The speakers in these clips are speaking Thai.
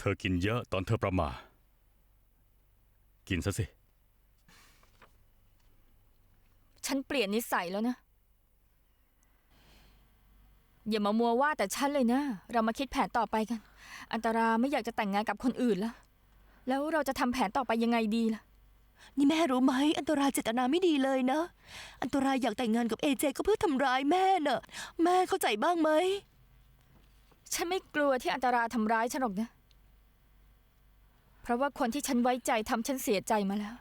เธอกินเยอะตอนเธอประมาทกินซะสิ ฉันเปลี่ยนนิสัยแล้วนะ อย่ามามัวว่าแต่ฉันเลยนะ เรามาคิดแผนต่อไปกัน อันตราไม่อยากจะแต่งงานกับคนอื่นแล้ว แล้วเราจะทำแผนต่อไปยังไงดีล่ะ นี่แม่รู้ไหมอันตรายเจตนาไม่ดีเลยนะ อันตรายอยากแต่งงานกับเอเจก็เพื่อทำร้ายแม่น่ะแม่เข้าใจบ้างไหม ฉันไม่กลัวที่อันตราทำร้ายฉันหรอกนะ เพราะว่าคนที่ฉันไว้ใจทำฉันเสียใจมาแล้ว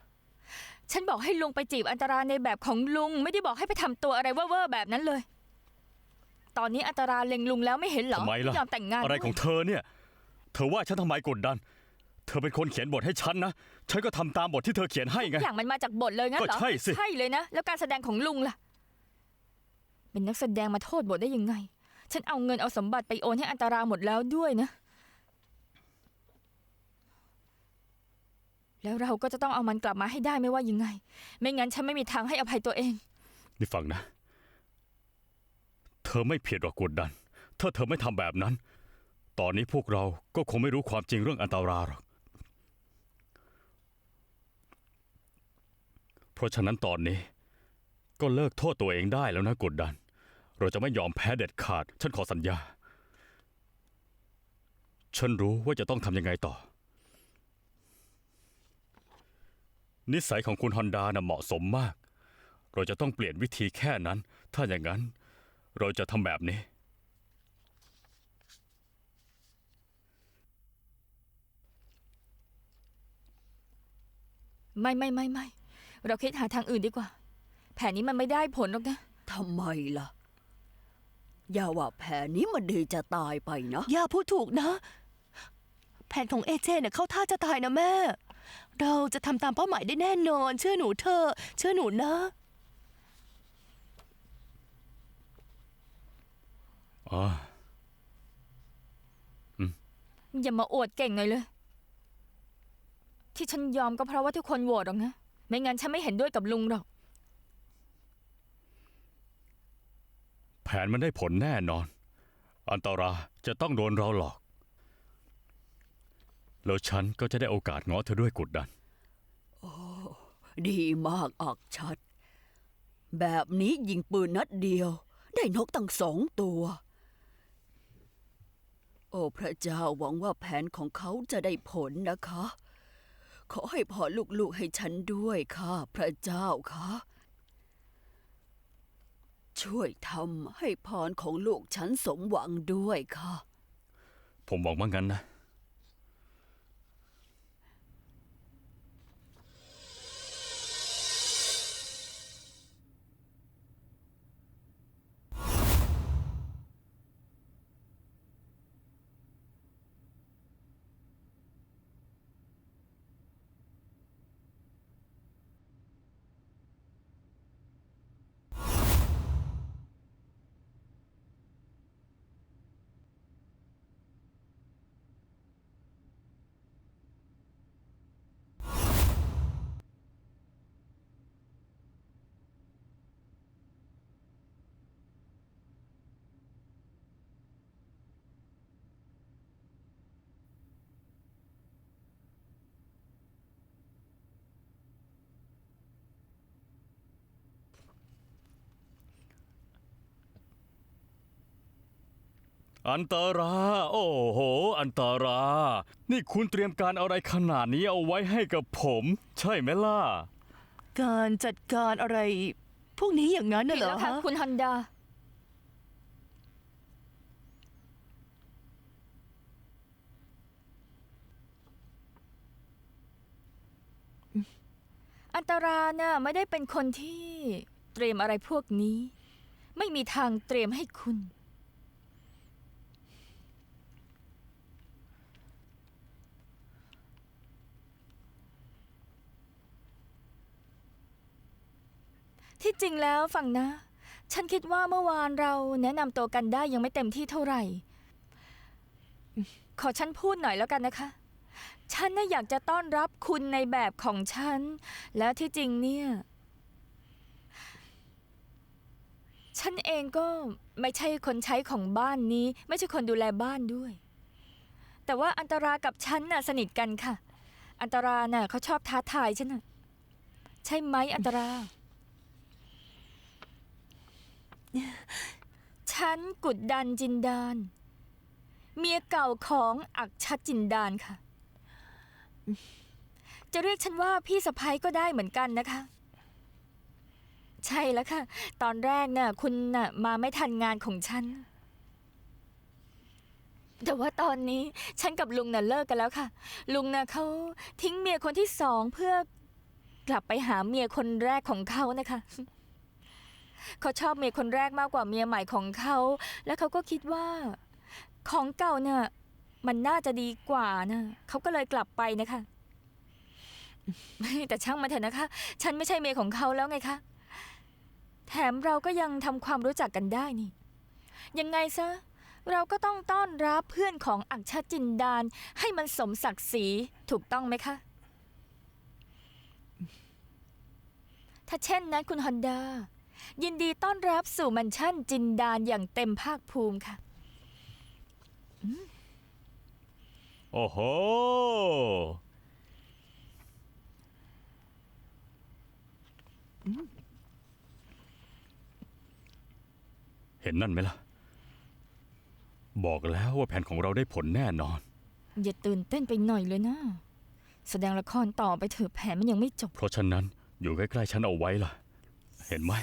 ฉันบอกให้ลุงไปจีบอันตราในแบบของลุง ไม่ได้บอกให้ไปทำตัวอะไรเว่อร์ๆแบบนั้นเลย ตอนนี้อันตราเล็งลุงแล้วไม่เห็นเหรอทำไมล่ะ ยอมแต่งงานอะไรด้วยของเธอเนี่ย เธอว่าฉันทำไมกดดัน เธอเป็นคนเขียนบทให้ฉันนะ ฉันก็ทำตามบทที่เธอเขียนให้ไงอย่างมันมาจากบทเลยงั้นเหรอก็ใช่สิ ใช่เลยนะแล้วการแสดงของลุงล่ะ เป็นนักแสดงมาโทษบทได้ยังไง ฉันเอาเงินเอาสมบัติไปโอนให้อันตราหมดแล้วด้วยนะ แล้วเราก็จะต้องเอามันกลับมาให้ได้ไม่ว่ายังไง ไม่งั้นฉันไม่มีทางให้อภัยตัวเอง นี่ฟังนะ เธอไม่ผิดหรอกกดดัน ถ้าเธอไม่ทำแบบนั้น ตอนนี้พวกเราก็คงไม่รู้ความจริงเรื่องอันตราหรอก เพราะฉะนั้นตอนนี้ ก็เลิกโทษตัวเองได้แล้วนะกดดัน เราจะไม่ยอมแพ้เด็ดขาด ฉันขอสัญญา ฉันรู้ว่าจะต้องทำยังไงต่อ นิสัยของคุณฮอนดาน่ะเหมาะสมมาก เราจะต้องเปลี่ยนวิธีแค่นั้น ถ้าอย่างนั้น เราจะทำแบบนี้ ไม่ไม่ไม่ไม่เราคิดหาทางอื่นดีกว่า แผนนี้มันไม่ได้ผลหรอกนะ ทำไมล่ะ อย่าว่าแผนนี้มันดีจะตายไปนะ ย่าพูดถูกนะ แผนของเอเจเนี่ยเข้าท่าจะตายนะแม่ เราจะทำตามเป้าหมายได้แน่นอน เชื่อหนูเธอะเชื่อหนูนะ อ๋อ อย่ามาอวดเก่งหน่อยเลย ที่ฉันยอมก็เพราะว่าทุกคนโหวตหรอกนะ ไม่งั้นฉันไม่เห็นด้วยกับลุงหรอก แผนมันได้ผลแน่นอน อันตราจะต้องโดนเราหลอก แล้วฉันก็จะได้โอกาสง้อเธอด้วยกดดันดีมากอักชัด แบบนี้ยิงปืนนัดเดียว ได้นกตั้งสองตัว โอ้พระเจ้าหวังว่าแผนของเขาจะได้ผลนะคะ ขอให้พอลูกๆให้ฉันด้วยค่ะ พระเจ้าค่ะ ช่วยทำให้พรของลูกฉันสมหวังด้วยค่ะ ผมหวังว่างั้นนะ อันตรา โอ้โห อันตรา นี่คุณเตรียมการอะไรขนาดนี้เอาไว้ให้กับผม ใช่ไหมล่ะ การจัดการอะไร พวกนี้อย่างนั้นน่ะผิดเหรอแล้วค่ะฮะคุณฮันดา อันตราน่ะไม่ได้เป็นคนที่เตรียมอะไรพวกนี้ ไม่มีทางเตรียมให้คุณ ที่จริงแล้วฟังนะ ฉันคิดว่าเมื่อวานเราแนะนำตัวกันได้ยังไม่เต็มที่เท่าไหร่ ขอฉันพูดหน่อยแล้วกันนะคะ ฉันน่ะอยากจะต้อนรับคุณในแบบของฉัน แล้วที่จริงเนี่ย ฉันเองก็ไม่ใช่คนใช้ของบ้านนี้ ไม่ใช่คนดูแลบ้านด้วย แต่ว่าอันตรากับฉันน่ะสนิทกันค่ะ อันตราน่ะเขาชอบท้าทายฉันน่ะ ใช่ไหมอันตรา ฉันกุดดันจินดาน เมียเก่าของอักชัดจินดานค่ะ จะเรียกฉันว่าพี่สะพ้ยก็ได้เหมือนกันนะคะ ใช่แล้วค่ะ ตอนแรกน่ะ คุณน่ะ มาไม่ทันงานของฉัน แต่ว่าตอนนี้ฉันกับลุงน่ะเลิกกันแล้วค่ะ ลุงน่ะเขาทิ้งเมียคนที่สองเพื่อกลับไปหาเมียคนแรกของเขานะคะ เขาชอบเมียคนแรกมากกว่าเมียใหม่ของเขา แล้วเขาก็คิดว่า ของเก่าเนี่ยมันน่าจะดีกว่านะเขาก็เลยกลับไปนะคะ แต่ช่างมาเถอะนะคะ ฉันไม่ใช่เมียของเขาแล้วไงคะ แถมเราก็ยังทำความรู้จักกันได้นี่ ยังไงซะ เราก็ต้องต้อนรับเพื่อนของอักชาจินดานให้มันสมศักดิ์ศรีถูกต้องไหมคะ ถ้าเช่นนั้นคุณฮอนดา ยินดีต้อนรับสู่มันชั่นจินดานอย่างเต็มภาคภูมิค่ะ โอ้โห เห็นนั่นไหมล่ะ บอกแล้วว่าแผนของเราได้ผลแน่นอน อย่าตื่นเต้นไปหน่อยเลยนะ แสดงละครต่อไปเถอะแผนมันยังไม่จบ เพราะฉะนั้นอยู่ใกล้ๆฉันเอาไว้ล่ะ เห็นไหม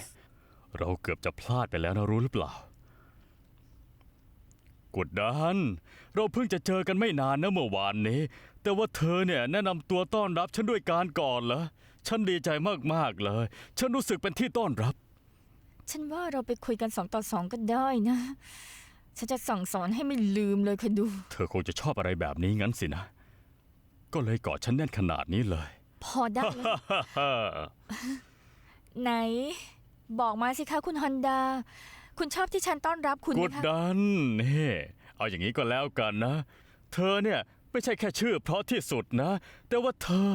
เราเกือบจะพลาดไปแล้วนะรู้หรือเปล่า กดดัน เราเพิ่งจะเจอกันไม่นานนะเมื่อวานนี้ แต่ว่าเธอเนี่ยแนะนำตัวต้อนรับฉันด้วยการก่อนเหรอ ฉันดีใจมากๆเลย ฉันรู้สึกเป็นที่ต้อนรับ ฉันว่าเราไปคุยกันสองต่อสองก็ได้นะ ฉันจะสั่งสอนให้ไม่ลืมเลยคอยดู เธอคงจะชอบอะไรแบบนี้งั้นสินะ ก็เลยกอดฉันแน่นขนาดนี้เลย พอได้แล้ว ไหน บอกมาสิคะคุณฮอนดา คุณชอบที่ฉันต้อนรับคุณกไหมดคะ ดันนี่เอาอย่างนี้ก็แล้วกันนะ เธอเนี่ยไม่ใช่แค่ชื่อเพราะที่สุดนะ แต่ว่าเธอ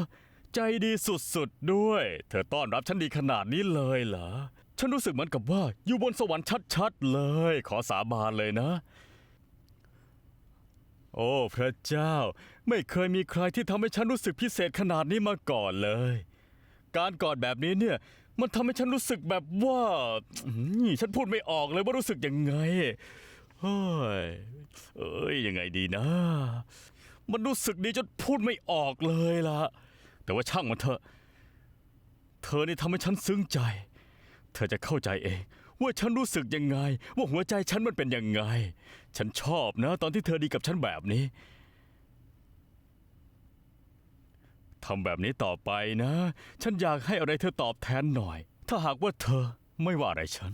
ใจดีสุดๆด้วย เธอต้อนรับฉันดีขนาดนี้เลยเหรอ ฉันรู้สึกเหมือนกับว่าอยู่บนสวรรค์ชัดๆเลย ขอสาบานเลยนะ โอ้พระเจ้า ไม่เคยมีใครที่ทำให้ฉันรู้สึกพิเศษขนาดนี้มาก่อนเลย การกอดแบบนี้เนี่ย มันทำให้ฉันรู้สึกแบบว่าอืมฉันพูดไม่ออกเลยว่ารู้สึกยังไงเฮ้ยเอ้ยยังไงดีนะ มันรู้สึกดีจนพูดไม่ออกเลยล่ะ แต่ว่าช่างมันเถอะ เธอนี่ทำให้ฉันซึ้งใจ เธอจะเข้าใจเอง ว่าฉันรู้สึกยังไง ว่าหัวใจฉันมันเป็นยังไง ฉันชอบนะ ตอนที่เธอดีกับฉันแบบนี้ ทำแบบนี้ต่อไปนะ ฉันอยากให้อะไรเธอตอบแทนหน่อย ถ้าหากว่าเธอไม่ว่าอะไรฉัน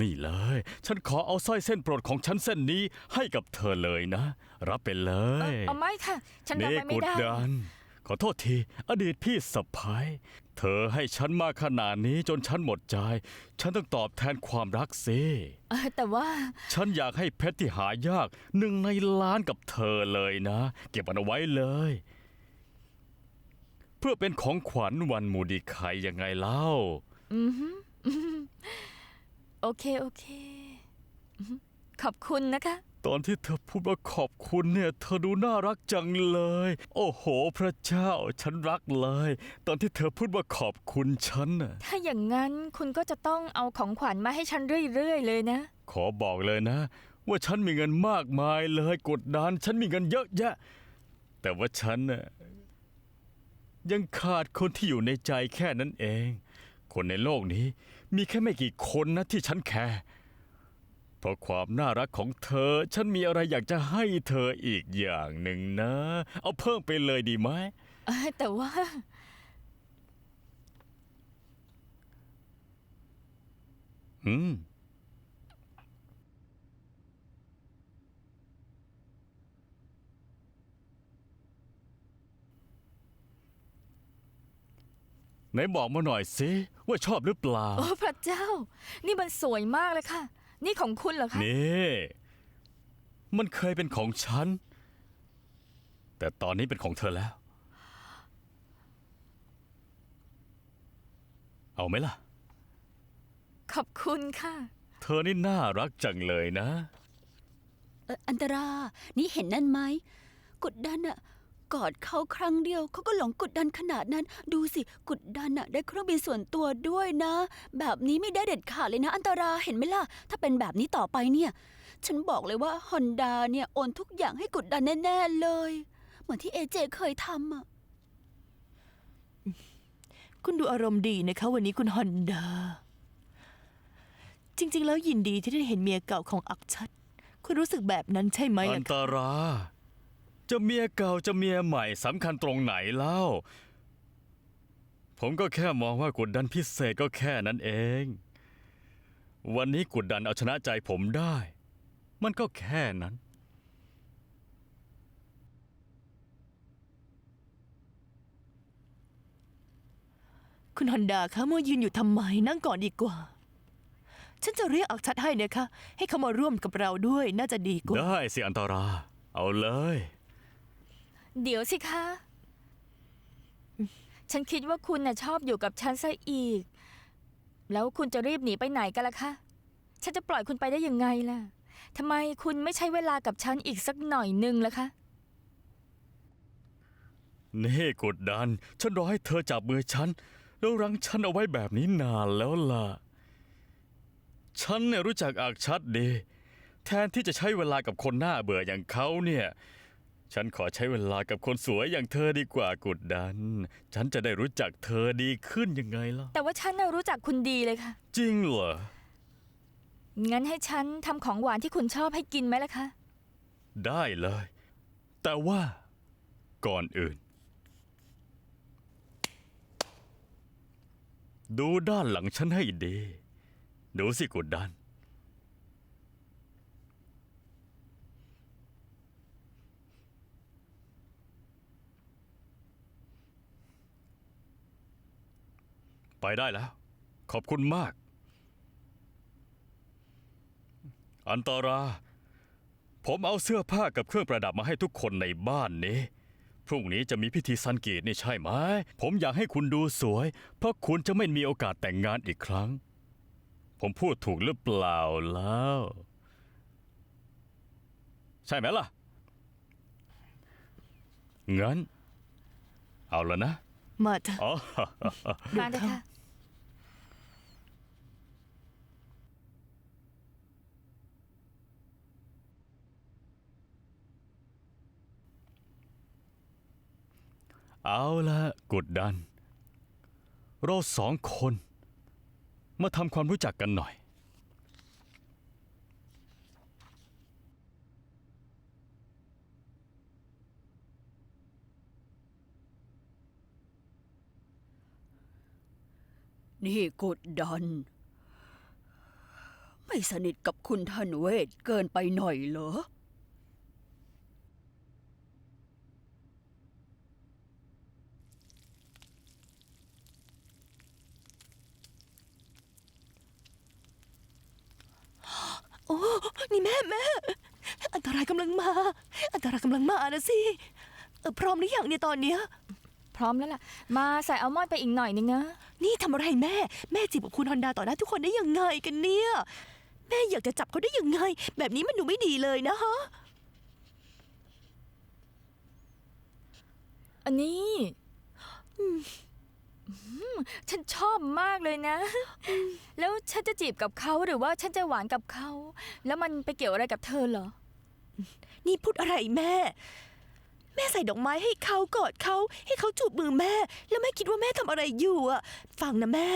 นี่เลย ฉันขอเอาสร้อยเส้นโปรดของฉันเส้นนี้ให้กับเธอเลยนะ รับไปเลเอยอเอาไม่ค่ะ ฉันรับนี่ไว้ไม่กุดได้ ดัน ขอโทษที อดีตพี่สะพ้ายเธอให้ฉันมาขนาดนี้จนฉันหมดใจ ฉันต้องตอบแทนความรักสิเออแต่ว่า ฉันอยากให้เพชรที่หายากหนึ่งในล้านกับเธอเลยนะ เก็บมันเอาไว้เลย เพื่อเป็นของขวัญวันมูดีไคยังไงเล่า อือหืออือหือโอเค โอเคอือหือขอบคุณนะคะ ตอนที่เธอพูดว่าขอบคุณเนี่ย เธอดูน่ารักจังเลย โอ้โห พระเจ้า ฉันรักเลย ตอนที่เธอพูดว่าขอบคุณฉันน่ะถ้าอย่างนั้นคุณก็จะต้องเอาของขวัญมาให้ฉันเรื่อยๆเลยนะ ขอบอกเลยนะ ว่าฉันมีเงินมากมายเลยกดดันฉันมีเงินเยอะแยะ แต่ว่าฉันน่ะยังขาดคนที่อยู่ในใจแค่นั้นเอง คนในโลกนี้มีแค่ไม่กี่คนนะที่ฉันแคร์เพ ราะความน่ารักของเธอ ฉันมีอะไรอยากจะให้เธออีกอย่างหนึ่งนะ เอาเพิ่มไปเลยดีไหมเออแต่ว่า อืม ไหนบอกมาหน่อยสิว่าชอบหรือเปล่า โอ้พระเจ้า นี่มันสวยมากเลยค่ะ นี่ของคุณเหรอคะ นี่ มันเคยเป็นของฉัน แต่ตอนนี้เป็นของเธอแล้ว เอาไหมล่ะ ขอบคุณค่ะ เธอนี่น่ารักจังเลยนะ เอ่ออันตรา นี่เห็นนั่นไหม กดดันอะ กอดเขาครั้งเดียวเขาก็หลงกดดันขนาดนั้น ดูสิกดดันอะได้เครื่องบินส่วนตัวด้วยนะ แบบนี้ไม่ได้เด็ดขาดเลยนะ อันตราเห็นไหมล่ะ ถ้าเป็นแบบนี้ต่อไปเนี่ย ฉันบอกเลยว่าฮอนดาเนี่ยโอนทุกอย่างให้กดดันแน่ๆเลย เหมือนที่เอเจเคยทำอะคุณดูอารมณ์ดีนะคะ วันนี้คุณฮอนดาจริง ๆ แล้วยินดีที่ได้เห็นเมียเก่าของอักชัด คุณรู้สึกแบบนั้นใช่ไหมอัล่ะนคะตรา จะเมียเก่าจะเมียใหม่สำคัญตรงไหนเล่า ผมก็แค่มองว่ากดดันพิเศษก็แค่นั้นเอง วันนี้กดดันเอาชนะใจผมได้ มันก็แค่นั้น คุณฮอนดาคะมัวยืนอยู่ทำไมนั่งก่อนดีกว่า ฉันจะเรียกอักชัดให้นะคะ ให้เขามาร่วมกับเราด้วยน่าจะดีกว่า ได้สิอันตรา เอาเลย เดี๋ยวสิคะ ฉันคิดว่าคุณน่ะชอบอยู่กับฉันซะอีก แล้วคุณจะรีบหนีไปไหนกันล่ะคะ ฉันจะปล่อยคุณไปได้ยังไงล่ะทำไมคุณไม่ใช้เวลากับฉันอีกสักหน่อยหนึงล่ะคะนี่กดดัน ฉันรอให้เธอจับมือฉัน แล้วรั้งฉันเอาไว้แบบนี้นานแล้วล่ะ ฉันเนี่ยรู้จักอักชัดดี แทนที่จะใช้เวลากับคนหน้าเบื่ออย่างเขาเนี่ย ฉันขอใช้เวลากับคนสวยอย่างเธอดีกว่ากดดัน ฉันจะได้รู้จักเธอดีขึ้นยังไงล่ะ แต่ว่าฉันน่ะรู้จักคุณดีเลยค่ะ จริงเหรอ งั้นให้ฉันทำของหวานที่คุณชอบให้กินไหมล่ะคะ ได้เลย แต่ว่าก่อนอื่น ดูด้านหลังฉันให้ดี ดูสิกดดัน ไปได้แล้ว ขอบคุณมาก อันตรา ผมเอาเสื้อผ้ากับเครื่องประดับมาให้ทุกคนในบ้านนี้ พรุ่งนี้จะมีพิธีซันเกตนี่ใช่ไหม ผมอยากให้คุณดูสวย เพราะคุณจะไม่มีโอกาสแต่งงานอีกครั้ง ผมพูดถูกหรือเปล่าแล้ว ใช่ไหมล่ะ งั้น เอาแล้วนะ มาเถอะอ๋อ มาเลยค่ะ เอาละกดดัน เราสองคน มาทำความรู้จักกันหน่อย นี่กดดัน ไม่สนิทกับคุณธนเวศเกินไปหน่อยเหรอ นี่แม่แม่ อันตรายกำลังมา อันตรายกำลังมานะสิเอ่อพร้อมหรือยังเนี่ยตอนเนี้ย พร้อมแล้วล่ะ มาใส่อัลมอนด์ไปอีกหน่อยนึงนะ นี่ทำอะไรแม่ แม่จีบกับคุณฮอนดาต่อหน้าทุกคนได้ยังไงกันเนี่ย แม่อยากจะจับเขาได้ยังไง แบบนี้มันดูไม่ดีเลยนะฮะ อันนี้อืม ฉันชอบมากเลยนะ แล้วฉันจะจีบกับเขาหรือว่าฉันจะหวานกับเขา แล้วมันไปเกี่ยวอะไรกับเธอเหรอ นี่พูดอะไรแม่ แม่ใส่ดอกไม้ให้เขากอดเขา ให้เขาจูบมือแม่ แล้วแม่คิดว่าแม่ทำอะไรอยู่อะฟังนะแม่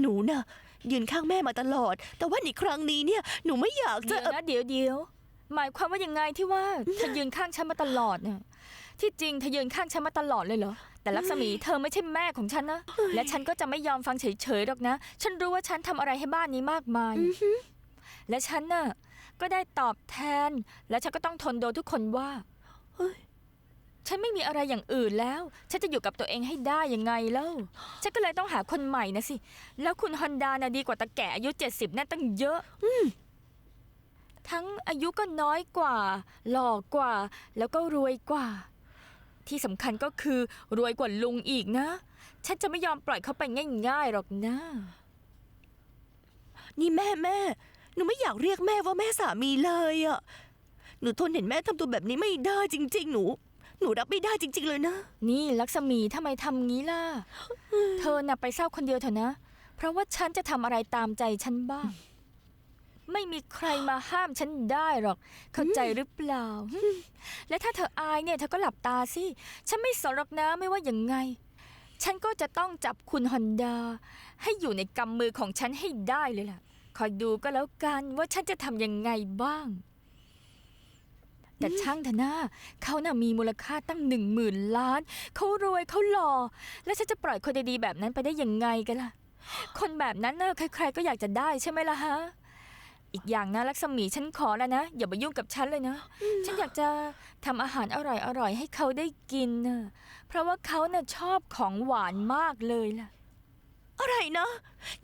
หนูน่ะ ยืนข้างแม่มาตลอด แต่ว่าในครั้งนี้เนี่ยหนูไม่อยากจะเดี๋ยวนะเดี๋ยวเดี๋ยวหมายความว่ายังไงที่ว่าเธอยืนข้างฉันมาตลอดเนี่ย ที่จริงเธอยืนข้างฉันมาตลอดเลยเหรอ แต่ลักษมีเธอไม่ใช่แม่ของฉันนะ และฉันก็จะไม่ยอมฟังเฉยๆหรอกนะ ฉันรู้ว่าฉันทำอะไรให้บ้านนี้มากมาย และฉันน่ะก็ได้ตอบแทน และฉันก็ต้องทนโดนทุกคนว่า เฮ้ย ฉันไม่มีอะไรอย่างอื่นแล้ว ฉันจะอยู่กับตัวเองให้ได้ยังไงเล่า ฉันก็เลยต้องหาคนใหม่นะสิ แล้วคุณฮอนดาน่ะดีกว่าตาแก่อายุเจ็ดสิบนั่นตั้งเยอะ ทั้งอายุก็น้อยกว่า หล่อกว่า แล้วก็รวยกว่า ที่สำคัญก็คือรวยกว่าลุงอีกนะ ฉันจะไม่ยอมปล่อยเขาไปง่ายๆหรอกนะ นี่แม่แม่ หนูไม่อยากเรียกแม่ว่าแม่สามีเลยอะหนูทนเห็นแม่ทำตัวแบบนี้ไม่ได้จริง ๆ หนู หนูรับไม่ได้จริง ๆ เลยนะ นี่ลักษมีทำไมทำงี้ล่ะ เธอน่ะไปเศร้าคนเดียวเถอะนะ เพราะว่าฉันจะทำอะไรตามใจฉันบ้าง ไม่มีใครมาห้ามฉันได้หรอก เข้าใจหรือเปล่า และถ้าเธออายเนี่ยเธอก็หลับตาสิ ฉันไม่สนหรอกนะไม่ว่าอย่างไง ฉันก็จะต้องจับคุณฮอนดาให้อยู่ในกำมือของฉันให้ได้เลยล่ะ คอยดูก็แล้วกันว่าฉันจะทำยังไงบ้าง แต่ช่างเถอะนะเขาน่ะมีมูลค่าตั้งหนึ่งหมื่นล้าน เขารวยเขาหล่อ แล้วฉันจะปล่อยคนดีๆแบบนั้นไปได้ยังไงกันล่ะ คนแบบนั้นน่ะใครๆก็อยากจะได้ใช่ไหมล่ะฮะ อีกอย่างนะลักษมีฉันขอแล้วนะ อย่ามายุ่งกับฉันเลยนะ ฉันอยากจะทำอาหารอร่อยๆ ให้เขาได้กินนะเพราะว่าเขาน่ะชอบของหวานมากเลยล่ะ อะไรนะ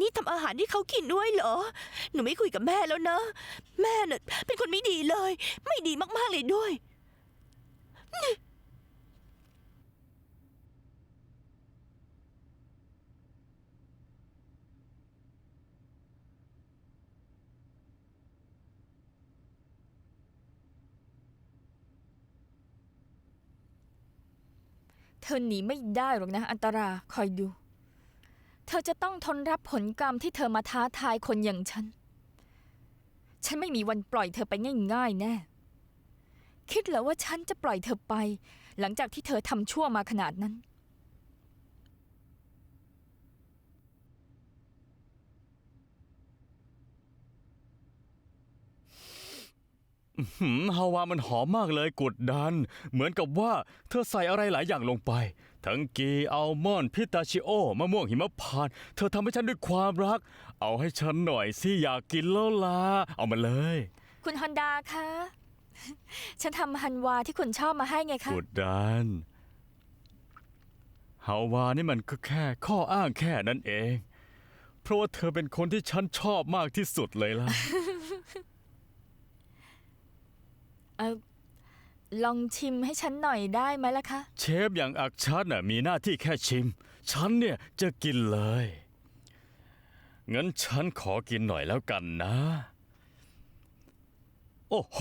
นี่ทำอาหารที่เขากินด้วยเหรอ หนูไม่คุยกับแม่แล้วนะ แม่น่ะเป็นคนไม่ดีเลย ไม่ดีมากๆเลยด้วย ธอหนีไม่ได้หรอกนะ อันตราคอยดู เธอจะต้องทนรับผลกรรมที่เธอมาท้าทายคนอย่างฉัน ฉันไม่มีวันปล่อยเธอไปง่ายๆแน่ คิดเหรอว่าฉันจะปล่อยเธอไป หลังจากที่เธอทำชั่วมาขนาดนั้น หืมฮาวามันหอมมากเลยกดดัน เหมือนกับว่าเธอใส่อะไรหลายอย่างลงไป ทั้งกีอัลมอนด์พิตาชิโอมะม่วงหิมพานต์เธอทำให้ฉันด้วยความรัก เอาให้ฉันหน่อยสิอยากกินแล้วล่ะเอามาเลย คุณฮอนดาคะ ฉันทำฮันวาที่คุณชอบมาให้ไงคะกดดันฮาวานี่มันก็แค่ข้ออ้างแค่นั้นเอง เพราะว่าเธอเป็นคนที่ฉันชอบมากที่สุดเลยล่ะ เออลองชิมให้ฉันหน่อยได้ไหมล่ะคะ เชฟอย่างอักชัดน่ะมีหน้าที่แค่ชิม ฉันเนี่ยจะกินเลย งั้นฉันขอกินหน่อยแล้วกันนะ โอ้โห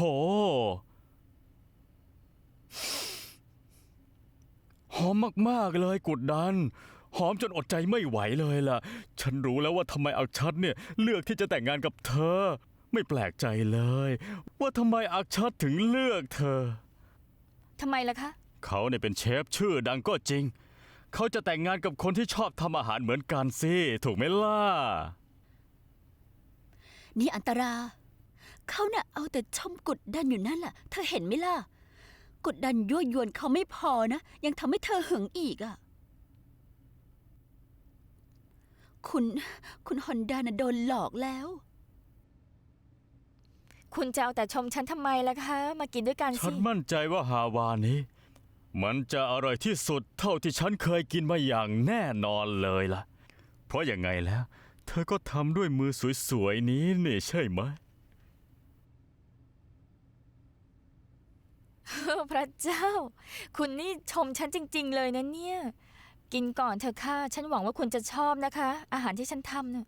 หอมมากๆเลยกุดดัน หอมจนอดใจไม่ไหวเลยล่ะ ฉันรู้แล้วว่าทำไมอักชัดเนี่ย เลือกที่จะแต่งงานกับเธอ ไม่แปลกใจเลย ว่าทำไมอักชัดถึงเลือกเธอ ทำไมล่ะคะ เขาเนี่ยเป็นเชฟชื่อดังก็จริง เขาจะแต่งงานกับคนที่ชอบทำอาหารเหมือนกันสิถูกไหมล่ะ นี่อันตรา เขาน่ะเอาแต่ชมกดดันอยู่นั่นแหละเธอเห็นไหมล่ะ กดดันยั่วยวนเขาไม่พอนะ ยังทำให้เธอหึงอีกอะ คุณ คุณฮอนดาน่ะโดนหลอกแล้ว คุณจะเอาแต่ชมฉันทำไมล่ะคะ มากินด้วยกันฉัสิ นมั่นใจว่าฮาวานี้ มันจะอร่อยที่สุดเท่าที่ฉันเคยกินมาอย่างแน่นอนเลยล่ะ เพราะอย่างไงแล้ว เธอก็ทำด้วยมือสวยๆนี้นี่ใช่ไหมเออพระเจ้า คุณนี่ชมฉันจริง ๆ เลยนะเนี่ย กินก่อนเถอะค่ะ ฉันหวังว่าคุณจะชอบนะคะ อาหารที่ฉันทำเน่ะ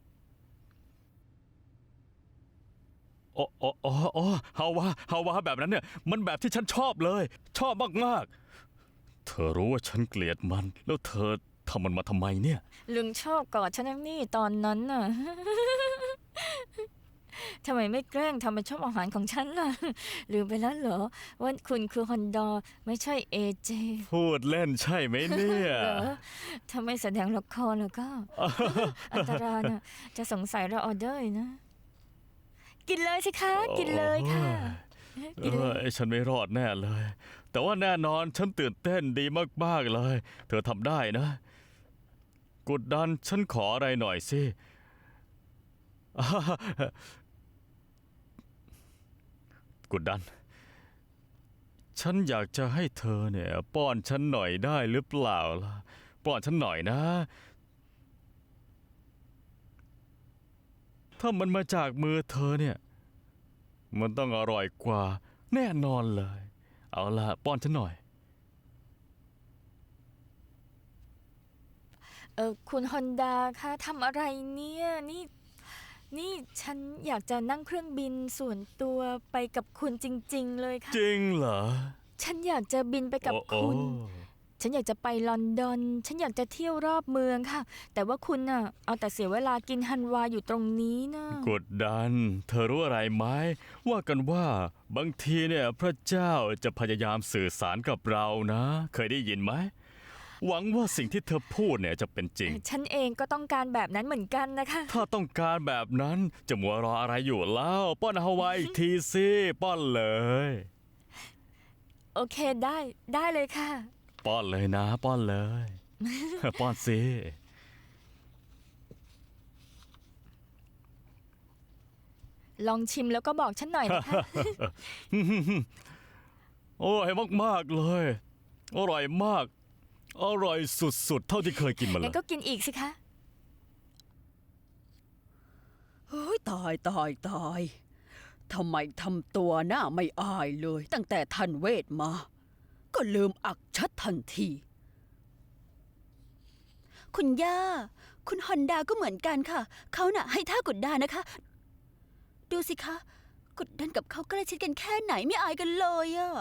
โอ้โอ้โอ้โอ้ฮาวาฮาวาแบบนั้นเนี่ยมันแบบที่ฉันชอบเลย ชอบมากๆ เธอรู้ว่าฉันเกลียดมัน แล้วเธอทำมันมาทำไมเนี่ย ลุงชอบกอดฉันนะนี่ตอนนั้นน่ะ ทำไมไม่แกล้งทำเป็นชอบอาหารของฉันล่ะ ลืมไปแล้วเหรอว่าคุณคือฮอนดอร์ไม่ใช่เอเจพูดเล่นใช่ไหมเนี่ย เหรอถ้าไมแสดงละครแล้วก็ อันตรายนะจะสงสัยเราออเดอร์นะ กินเลยสิคะ กินเลยค่ะ กินเลย เอ้ยฉันไม่รอดแน่เลย แต่ว่าแน่นอนฉันตื่นเต้นดีมากๆเลย เธอทำได้นะ กดดันฉันขออะไรหน่อยสิกดดัน ฉันอยากจะให้เธอเนี่ย ป้อนฉันหน่อยได้หรือเปล่าล่ะ ป้อนฉันหน่อยนะ ถ้ามันมาจากมือเธอเนี่ย มันต้องอร่อยกว่า แน่นอนเลย เอาล่ะป้อนฉันหน่อย เออคุณฮอนดาคะทำอะไรเนี่ยนี่ นี่ฉันอยากจะนั่งเครื่องบินส่วนตัวไปกับคุณจริง ๆ เลยค่ะ จริงเหรอ ฉันอยากจะบินไปกับโอ้คุณ โอ้ ฉันอยากจะไปลอนดอน ฉันอยากจะเที่ยวรอบเมืองค่ะ แต่ว่าคุณน่ะ เอาแต่เสียเวลากินฮันวาอยู่ตรงนี้นะกดดัน เธอรู้อะไรไหมว่ากันว่าบางทีเนี่ยพระเจ้าจะพยายามสื่อสารกับเรานะ เคยได้ยินไหมหวังว่าสิ่งที่เธอพูดเนี่ยจะเป็นจริง ฉันเองก็ต้องการแบบนั้นเหมือนกันนะคะ ถ้าต้องการแบบนั้นจะมัวรออะไรอยู่แล้วป้อนฮาวายอีกทีสิป้อนเลย โอเคได้ได้เลยค่ะ ป้อนเลยนะ ป้อนเลย ป้อนสิลองชิมแล้วก็บอกฉันหน่อยนะคะโอ้ยมากๆเลย อร่อยมาก อร่อยสุดๆ เท่าที่เคยกินมาเลงั้ยนก็กินอีกสิคะ เฮ้ยตายตายตาย ทำไมทำตัวหน้าไม่อายเลย ตั้งแต่ท่านเวทมา ก็ลืมอักชัดทันที คุณย่า คุณฮอนดาก็เหมือนกันค่ะ เขาน่ะให้ท่ากดดันนะคะ ดูสิคะ กดดันกับเขาใกล้ชิดกันแค่ไหนไม่อายกันเลยอะ